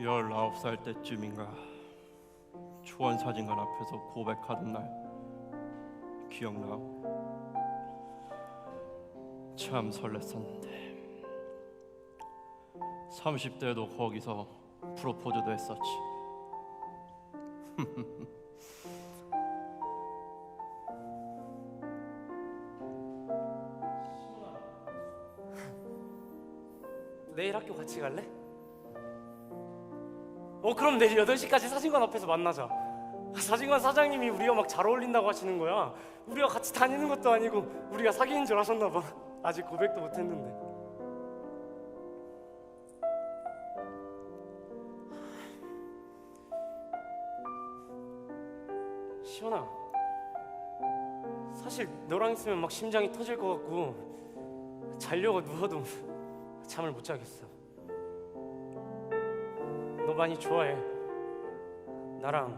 열아홉 살 때쯤인가 초원 사진관 앞에서 고백하던 날 기억나오? 참 설렜었는데 30대도 거기서 프로포즈도 했었지 내일 학교 같이 갈래? 어 그럼 내일 8시까지 사진관 앞에서 만나자. 사진관 사장님이 우리가 막 잘 어울린다고 하시는 거야? 우리가 같이 다니는 것도 아니고 우리가 사귀는 줄 아셨나 봐. 아직 고백도 못 했는데. 시원아 사실 너랑 있으면 막 심장이 터질 것 같고 자려고 누워도 잠을 못 자겠어. 너 많이 좋아해. 나랑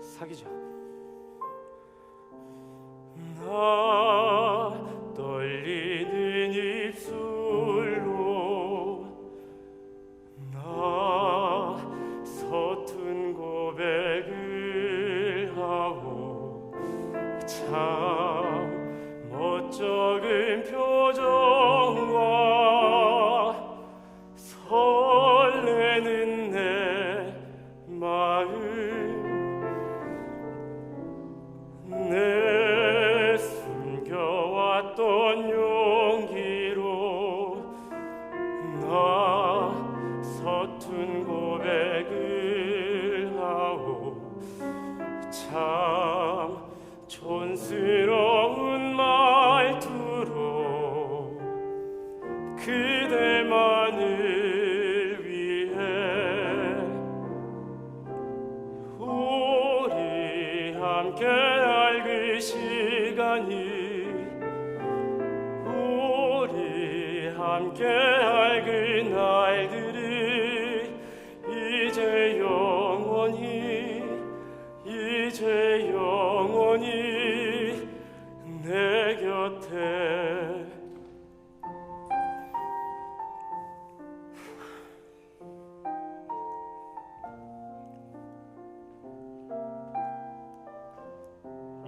사귀자. 나 떨리는 입술 함께 할그 시간이 우리 함께 할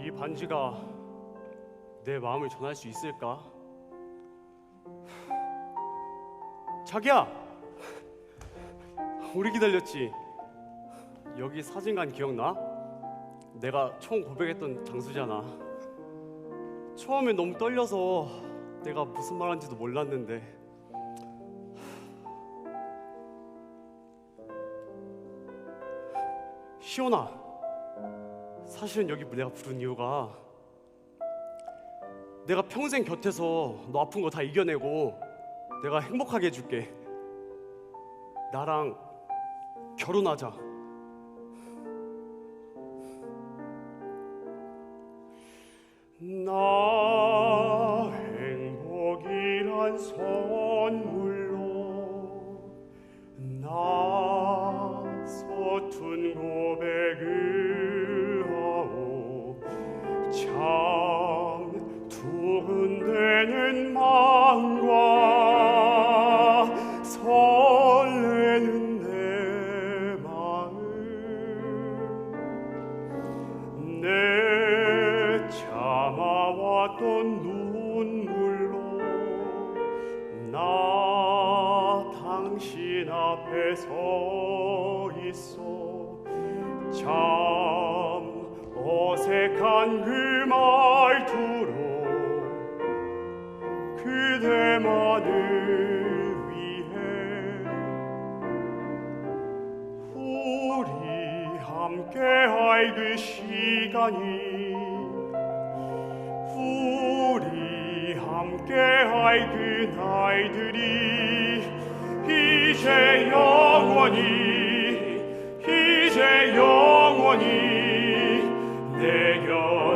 이 반지가 내 마음을 전할 수 있을까? 자기야, 우리 기다렸지. 여기 사진관 기억나? 내가 처음 고백했던 장소잖아. 처음에 너무 떨려서 내가 무슨 말한지도 몰랐는데. 시온아, 사실은 여기 내가 부른 이유가 내가 평생 곁에서 너 아픈 거 다 이겨내고 내가 행복하게 해줄게. 나랑 결혼하자. 나 행복이란 선 앞에 서 있어. 참 어색한 그 말투로 그대만을 위해 우리 함께 할 그 시간이 우리 함께 할 그 날들이 이제 영원히 이제 영원히 내 곁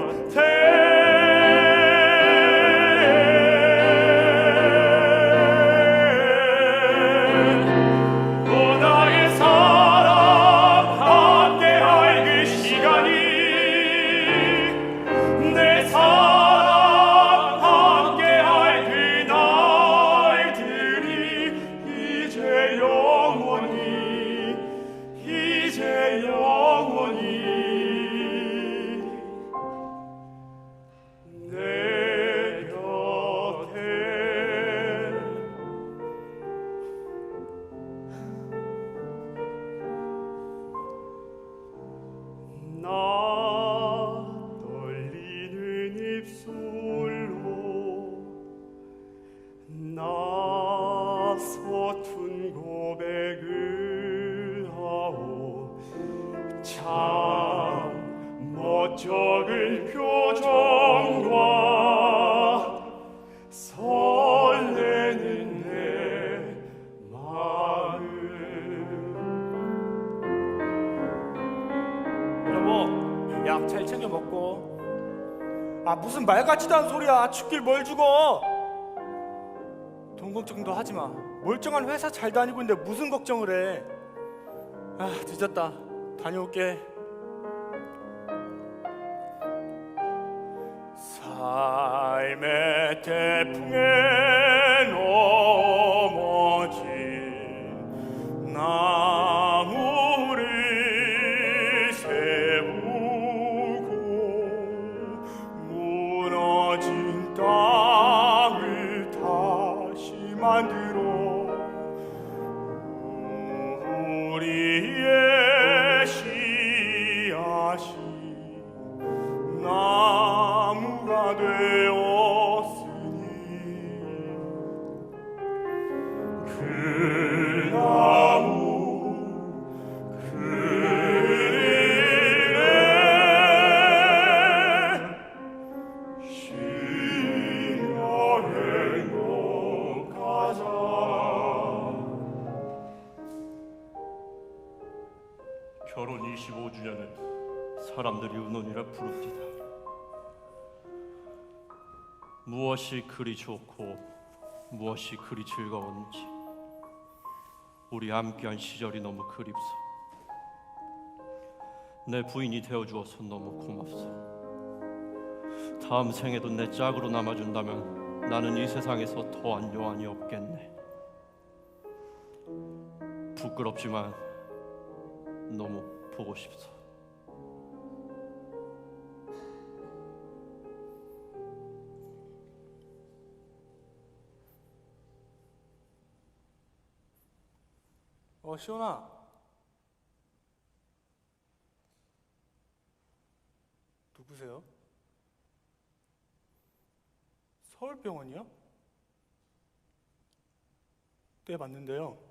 아 무슨 말 같지도 않은 소리야. 죽길 뭘 죽어? 돈 걱정도 하지 마. 멀쩡한 회사 잘 다니고 있는데 무슨 걱정을 해? 아 늦었다. 다녀올게. 삶의 태풍에 결혼 25주년을 사람들이 운운이라 부릅니다. 무엇이 그리 좋고 무엇이 그리 즐거웠는지 우리 함께한 시절이 너무 그립소. 내 부인이 되어 주어서 너무 고맙소. 다음 생에도 내 짝으로 남아준다면 나는 이 세상에서 더한 요한이 없겠네. 부끄럽지만 너무 보고 싶소. 어 시원아. 누구세요? 서울병원이요? 네 맞는데요.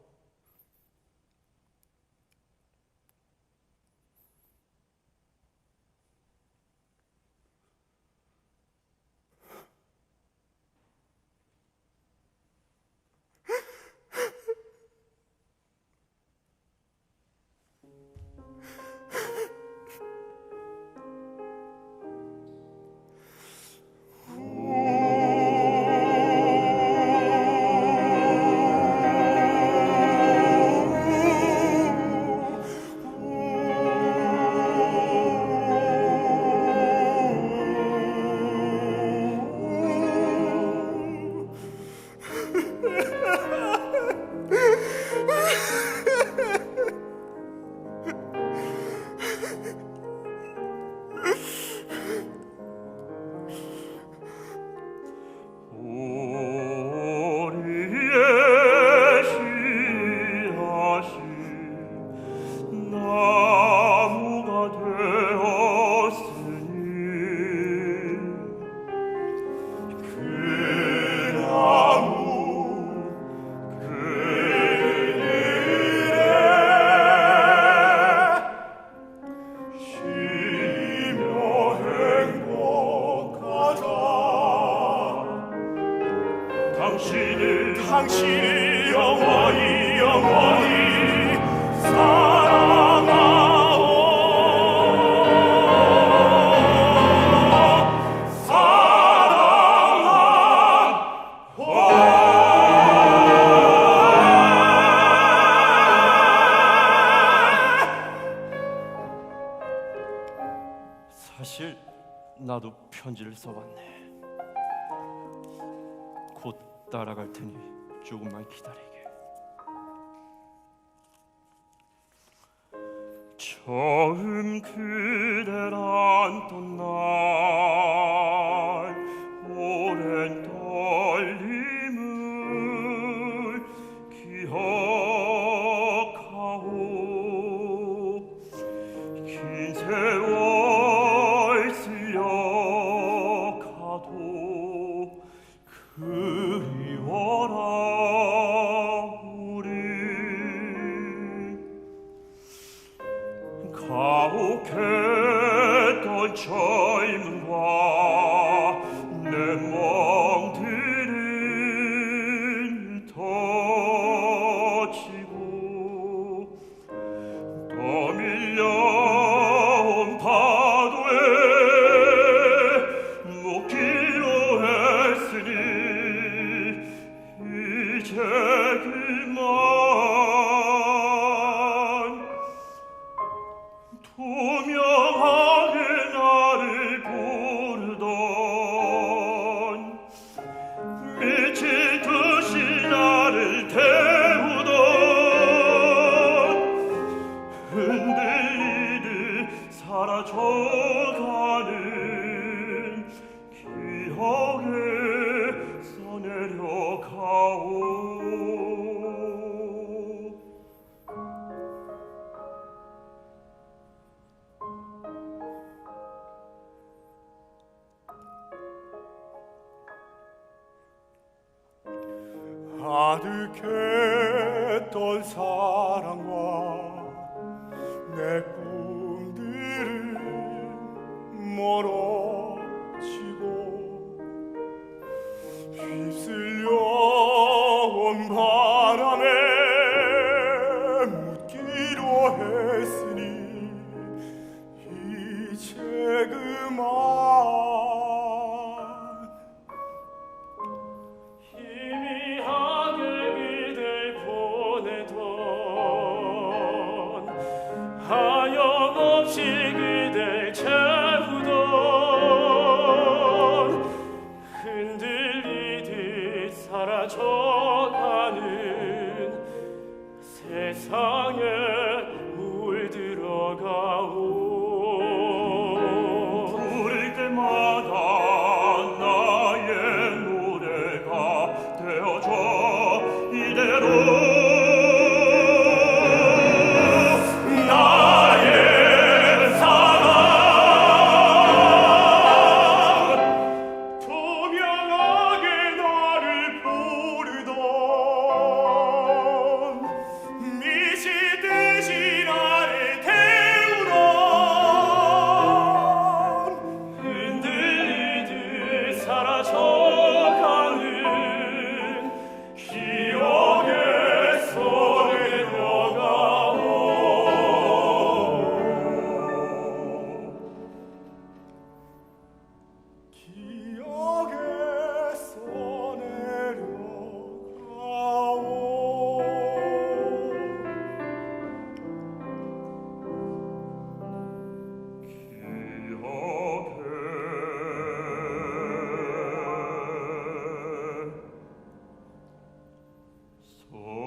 편지를 써왔네. 곧 따라갈 테니 조금만 기다리게. 처음 안던 날 et dulcioim va Amen. Oh.